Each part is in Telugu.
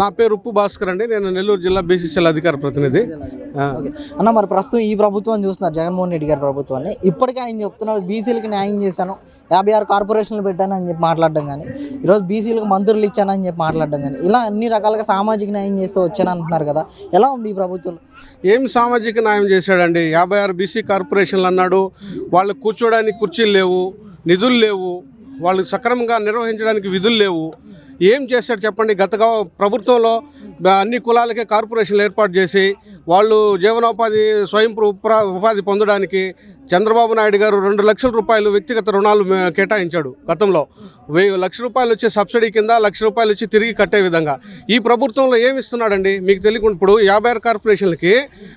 నా పేరు ఉప్పు భాస్కర్ అండి. నేను నెల్లూరు జిల్లా బీసీసీఎల్ అధికార ప్రతినిధి. అన్న మరి ప్రస్తుతం ఈ ప్రభుత్వం చూస్తున్నారు జగన్మోహన్ రెడ్డి గారి ప్రభుత్వాన్ని. ఇప్పటికే ఆయన చెప్తున్నారు బీసీలకి న్యాయం చేశాను యాభై ఆరు కార్పొరేషన్లు పెట్టాను అని చెప్పి మాట్లాడడం కానీ ఈరోజు బీసీలకు మంత్రులు ఇచ్చానని చెప్పి మాట్లాడడం కానీ ఇలా అన్ని రకాలుగా సామాజిక న్యాయం చేస్తూ వచ్చాను అంటున్నారు కదా. ఎలా ఉంది ఈ ప్రభుత్వం? ఏం సామాజిక న్యాయం చేశాడండి? యాభై ఆరు బీసీ కార్పొరేషన్లు అన్నాడు. వాళ్ళు కూర్చోడానికి కుర్చీలు లేవు నిధులు లేవు. వాళ్ళు సక్రమంగా నిర్వహించడానికి విధులు లేవు. ఏం చేశాడు చెప్పండి? గత ప్రభుత్వంలో అన్ని కులాలకే కార్పొరేషన్లు ఏర్పాటు చేసి వాళ్ళు జీవనోపాధి స్వయం ఉపాధి పొందడానికి చంద్రబాబు నాయుడు గారు రెండు లక్షల రూపాయలు వ్యక్తిగత రుణాలు కేటాయించాడు గతంలో. వెయ్యి లక్ష రూపాయలు వచ్చి సబ్సిడీ కింద లక్ష రూపాయలు వచ్చి తిరిగి కట్టే విధంగా. ఈ ప్రభుత్వంలో ఏమి ఇస్తున్నాడండి? మీకు తెలియకుండా ఇప్పుడు యాభై ఆరు కార్పొరేషన్లకి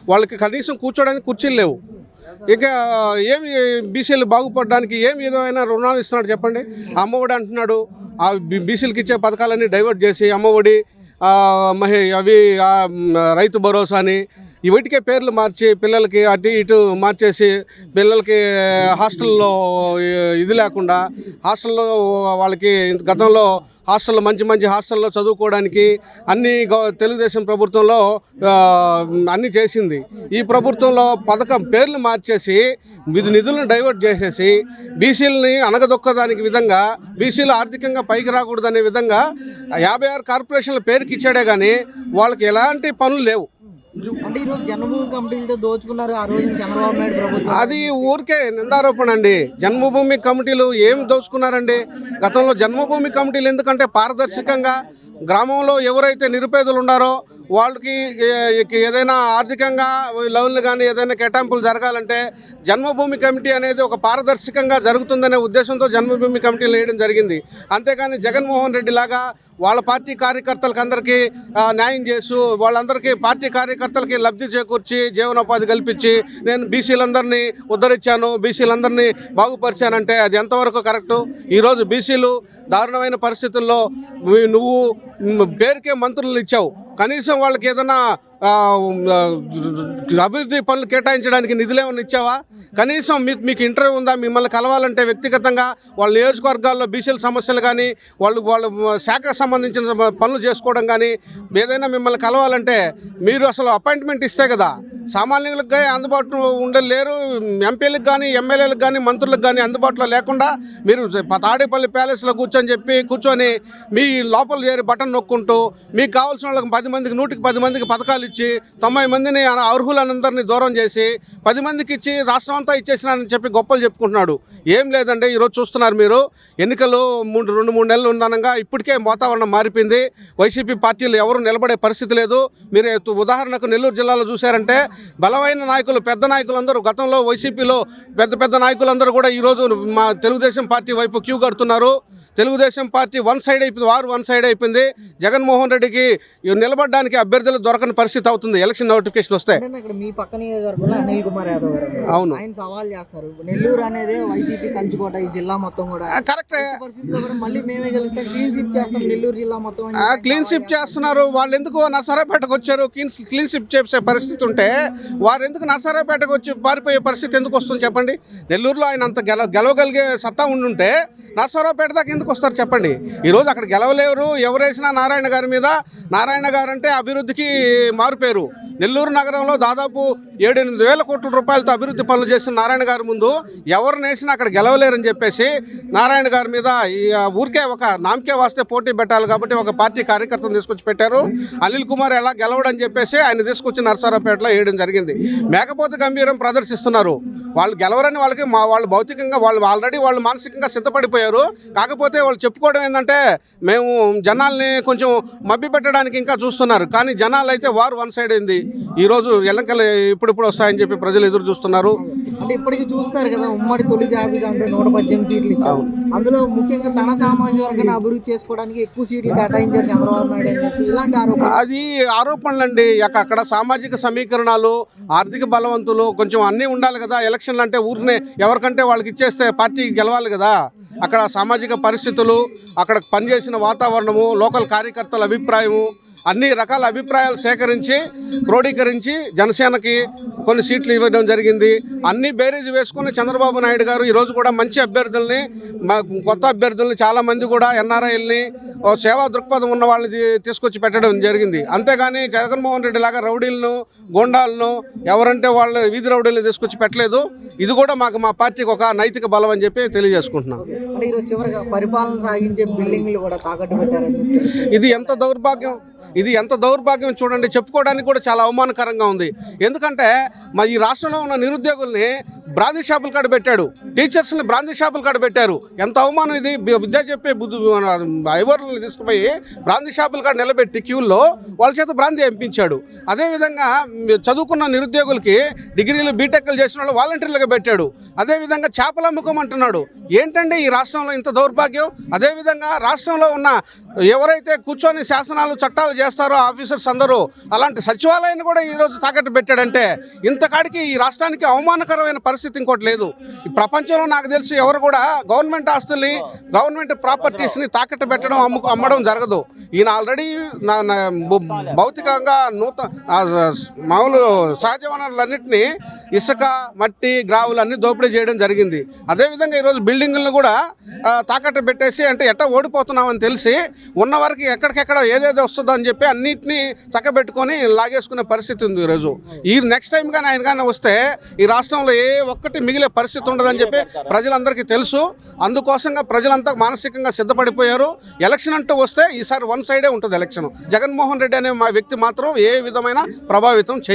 వాళ్ళకి కనీసం కూర్చోడానికి కుర్చీలు లేవు. ఇక ఏమి బీసీలు బాగుపడడానికి ఏమి విధమైన రుణాలు ఇస్తున్నాడు చెప్పండి. అమ్మఒడి అంటున్నాడు. ఆ బీసీలకు ఇచ్చే పథకాలన్నీ డైవర్ట్ చేసి అమ్మఒడి మహి అవి రైతు భరోసా అని వీటికే పేర్లు మార్చి పిల్లలకి అటు ఇటు మార్చేసి పిల్లలకి హాస్టల్లో ఇది లేకుండా హాస్టల్లో వాళ్ళకి గతంలో హాస్టల్లో మంచి మంచి హాస్టల్లో చదువుకోవడానికి అన్ని తెలుగుదేశం ప్రభుత్వంలో అన్ని చేసింది. ఈ ప్రభుత్వంలో పథకం పేర్లు మార్చేసి విధి నిధులను డైవర్ట్ చేసేసి బీసీలని అనగదొక్కదానికి విధంగా బీసీలు ఆర్థికంగా పైకి రాకూడదనే విధంగా యాభై ఆరు కార్పొరేషన్ల పేరుకి ఇచ్చాడే కానీ వాళ్ళకి ఎలాంటి పనులు లేవు. అంటే ఈరోజు జన్మభూమి కమిటీలతో దోచుకున్నారు ఆ రోజు చంద్రబాబు నాయుడు ప్రభుత్వం. అది ఊరికే నిందారోపణ అండి. జన్మభూమి కమిటీలు ఏం దోచుకున్నారండి? గతంలో జన్మభూమి కమిటీలు ఎందుకంటే పారదర్శకంగా గ్రామంలో ఎవరైతే నిరుపేదలు ఉన్నారో వాళ్ళకి ఏదైనా ఆర్థికంగా లోన్లు కానీ ఏదైనా కేటాయింపులు జరగాలంటే జన్మభూమి కమిటీ అనేది ఒక పారదర్శకంగా జరుగుతుందనే ఉద్దేశంతో జన్మభూమి కమిటీలు వేయడం జరిగింది. అంతేకాని జగన్మోహన్ రెడ్డి లాగా వాళ్ళ పార్టీ కార్యకర్తలకు అందరికీ న్యాయం చేస్తూ వాళ్ళందరికీ పార్టీ కార్యకర్తలకి లబ్ధి చేకూర్చి జీవనోపాధి కల్పించి నేను బీసీలందరినీ ఉద్ధరించాను బీసీలందరినీ బాగుపరిచానంటే అది ఎంతవరకు కరెక్టు? ఈరోజు బీసీలు దారుణమైన పరిస్థితుల్లో నువ్వు పేరుకే మంత్రులను ఇచ్చావు. కనీసం వాళ్ళకి ఏదైనా అభివృద్ధి పనులు కేటాయించడానికి నిధులు ఏమైనా ఇచ్చావా? కనీసం మీకు మీకు ఇంటర్వ్యూ ఉందా? మిమ్మల్ని కలవాలంటే వ్యక్తిగతంగా వాళ్ళ నియోజకవర్గాల్లో బీసీల సమస్యలు కానీ వాళ్ళు వాళ్ళ శాఖకు సంబంధించిన పనులు చేసుకోవడం కానీ ఏదైనా మిమ్మల్ని కలవాలంటే మీరు అసలు అపాయింట్మెంట్ ఇస్తే కదా. సామాన్యులకు కానీ అందుబాటులో ఉండలేరు. ఎంపీలకు కానీ ఎమ్మెల్యేలకు కానీ మంత్రులకు కానీ అందుబాటులో లేకుండా మీరు తాడేపల్లి ప్యాలెస్లో కూర్చొని చెప్పి కూర్చొని మీ లోపల చేరి బటన్ నొక్కుంటూ మీకు కావాల్సిన వాళ్ళకి పది మందికి నూటికి పది మందికి పథకాలు ఇచ్చి తొంభై మందిని అర్హులందరినీ దూరం చేసి పది మందికి ఇచ్చి రాష్ట్రం అంతా ఇచ్చేసినానని చెప్పి గొప్పలు చెప్పుకుంటున్నాడు. ఏం లేదండి ఈరోజు చూస్తున్నారు మీరు. ఎన్నికలు మూడు రెండు మూడు నెలలు ఉండనగా ఇప్పటికే వాతావరణం మారిపోయింది. వైసీపీ పార్టీలు ఎవరు నిలబడే పరిస్థితి లేదు. మీరు ఉదాహరణకు నెల్లూరు జిల్లాలో చూశారంటే బలమైన నాయకులు పెద్ద నాయకులందరూ గతంలో వైసీపీలో పెద్ద పెద్ద నాయకులందరూ కూడా ఈరోజు మా తెలుగుదేశం పార్టీ వైపు క్యూ కడుతున్నారు. తెలుగుదేశం పార్టీ వన్ సైడ్ అయిపోయింది వారు వన్ సైడ్ అయిపోయింది. జగన్మోహన్ రెడ్డికి నిలబడడానికి అభ్యర్థులు దొరకని పరిస్థితి అవుతుంది. ఎలక్షన్ నోటిఫికేషన్ వస్తే. మీ అనిల్ కుమార్ యాదవ్ గారు. అవును. ఆయన సవాల్ చేస్తారు నెల్లూరు అనేది వైసీపీ కంచుకోట ఈ జిల్లా మొత్తం కూడా. కరెక్టే. మళ్ళీ మేమే గెలుస్తాం క్లీన్ స్వీప్ చేస్తాం నెల్లూరు జిల్లా మొత్తం అని ఆ, చెప్పి క్లీన్ సవాల్ స్విప్ చేస్తున్నారు. వాళ్ళు ఎందుకు నసరాపేటకు వచ్చారు? క్లీన్ క్లీన్ స్విప్ చేసే పరిస్థితి ఉంటే వారు ఎందుకు నసరాపేటకు వచ్చి పారిపోయే పరిస్థితి ఎందుకు వస్తుంది చెప్పండి? నెల్లూరులో ఆయన అంత గెల గెలవగలిగే సత్తా ఉండుంటే నసరాపేట దాకా ఎందుకు వస్తారు చెప్పండి. ఈరోజు అక్కడ గెలవలేరు. ఎవరేసినా నారాయణ గారి మీద. నారాయణ గారు అంటే అభివృద్ధికి మారుపేరు. నెల్లూరు నగరంలో దాదాపు ఏడెనిమిది వేల కోట్ల రూపాయలతో అభివృద్ధి పనులు చేసిన నారాయణ గారి ముందు ఎవరు నేసినా అక్కడ గెలవలేరని చెప్పేసి నారాయణ గారి మీద ఈ ఊరికే ఒక నామకే వాస్తే పోటీ పెట్టాలి కాబట్టి ఒక పార్టీ కార్యకర్తను తీసుకొచ్చి పెట్టారు. అనిల్ కుమార్ ఎలా గెలవడని చెప్పేసి ఆయన తీసుకొచ్చి నరసరావుపేటలో వేయడం జరిగింది. మేకపోతే గంభీరం ప్రదర్శిస్తున్నారు. వాళ్ళు గెలవరని వాళ్ళకి మా వాళ్ళు భౌతికంగా వాళ్ళు ఆల్రెడీ వాళ్ళు మానసికంగా సిద్ధపడిపోయారు. కాకపోతే వాళ్ళు చెప్పుకోవడం ఏంటంటే మేము జనాల్ని కొంచెం మబ్బి పెట్టడానికి ఇంకా చూస్తున్నారు. కానీ జనాలు అయితే వారు వన్ సైడ్ అయింది. ఈరోజు ఇప్పుడు ఇప్పుడిప్పుడు వస్తాయని చెప్పి ప్రజలు ఎదురు చూస్తున్నారు. అంటే ఇప్పటికి చూస్తున్నారు కదా ఉమ్మడి తొలి జాబితా అంటే నూట పద్దెనిమిది సీట్లు ఇచ్చారు. అందులో ముఖ్యంగా తన సామాజిక వర్గాన్ని అభివృద్ధి చేసుకోవడానికి ఎక్కువ సీట్లు కేటాయించారు చంద్రబాబు నాయుడు అని చెప్పి ఇలాంటి ఆరోపణ అది ఆరోపణలండి. అక్క- అక్కడ సామాజిక సమీకరణాలు ఆర్థిక బలవంతులు కొంచెం అన్నీ ఉండాలి కదా. ఎలక్షన్లు అంటే ఊరినే ఎవరికంటే వాళ్ళకి ఇచ్చేస్తే పార్టీ గెలవాలి కదా. అక్కడ సామాజిక పరిస్థితులు అక్కడ పనిచేసిన వాతావరణము లోకల్ కార్యకర్తల అభిప్రాయము అన్ని రకాల అభిప్రాయాలు సేకరించి క్రోడీకరించి జనసేనకి కొన్ని సీట్లు ఇవ్వడం జరిగింది. అన్ని బేరీజ్ వేసుకుని చంద్రబాబు నాయుడు గారు ఈరోజు కూడా మంచి అభ్యర్థుల్ని మా- కొత్త అభ్యర్థుల్ని చాలా మంది కూడా ఎన్ఆర్ఐల్ని సేవా దృక్పథం ఉన్న వాళ్ళని తీసుకొచ్చి పెట్టడం జరిగింది. అంతేగాని జగన్మోహన్ రెడ్డి లాగా రౌడీలను గోండాలను ఎవరంటే వాళ్ళు వీధి రౌడీలను తీసుకొచ్చి పెట్టలేదు. ఇది కూడా మాకు మా పార్టీకి ఒక నైతిక బలం అని చెప్పి తెలియజేసుకుంటున్నాం. పరిపాలన సాగించే బిల్డింగ్లు కూడా తాకట్టు తెలుస్తుంది. ఇది ఎంత దౌర్భాగ్యం? ఇది ఎంత దౌర్భాగ్యం చూడండి. చెప్పుకోవడానికి కూడా చాలా అవమానకరంగా ఉంది. ఎందుకంటే మా ఈ రాష్ట్రంలో ఉన్న నిరుద్యోగుల్ని బ్రాందీ షాపుల కాడ పెట్టాడు. టీచర్స్ని బ్రాందీ షాపుల కాడ పెట్టారు. ఎంత అవమానం ఇది? విద్య చెప్పే బుద్ధి ఐవర్లను తీసుకుపోయి బ్రాందీ షాపుల కాడ నిలబెట్టి క్యూల్లో వాళ్ళ చేత బ్రాంతి ఎంపించాడు అదేవిధంగా చదువుకున్న నిరుద్యోగులకి డిగ్రీలు బీటెక్లు చేసిన వాళ్ళు వాలంటీర్లుగా పెట్టాడు. అదేవిధంగా చేపలు అమ్ముకోమంటున్నాడు ఏంటంటే ఈ రాష్ట్రంలో ఇంత దౌర్భాగ్యం? అదేవిధంగా రాష్ట్రంలో ఉన్న ఎవరైతే కూర్చొని శాసనాలు చట్టాలు చేస్తారో ఆఫీసర్స్ అందరూ అలాంటి సచివాలయాన్ని కూడా ఈరోజు తాకట్టు పెట్టాడంటే ఇంతకాడికి ఈ రాష్ట్రానికి అవమానకరమైన పరిస్థితి ఇంకోటి లేదు. ఈ ప్రపంచంలో నాకు తెలిసి ఎవరు కూడా గవర్నమెంట్ ఆస్తుల్ని గవర్నమెంట్ ప్రాపర్టీస్ని తాకట్టు పెట్టడం అమ్ము అమ్మడం జరగదు. ఈయన ఆల్రెడీ భౌతికంగా నూతన మామూలు సహజ వనరులన్నింటినీ ఇసుక మట్టి గ్రావులు అన్ని దోపిడీ చేయడం జరిగింది. అదేవిధంగా ఈరోజు బిల్డింగులను కూడా తాకట్టు పెట్టేసి అంటే ఎట్ట ఓడిపోతున్నామని తెలిసి ఉన్న వరకు ఎక్కడికెక్కడ ఏదేదో వస్తుందో అని చెప్పి అన్నింటినీ చక్కబెట్టుకొని లాగేసుకునే పరిస్థితి ఉంది ఈరోజు. ఈ నెక్స్ట్ టైం కానీ ఆయన కానీ వస్తే ఈ రాష్ట్రంలో ఏ ఒక్కటి మిగిలే పరిస్థితి ఉండదని చెప్పి ప్రజలందరికీ తెలుసు. అందుకోసంగా ప్రజలంతా మానసికంగా సిద్ధపడిపోయారు. ఎలక్షన్ అంటూ వస్తే ఈసారి వన్ సైడే ఉంటుంది ఎలక్షన్. జగన్మోహన్ రెడ్డి అనే మా వ్యక్తి మాత్రం ఏ విధమైన ప్రభావితం చేయలేదు.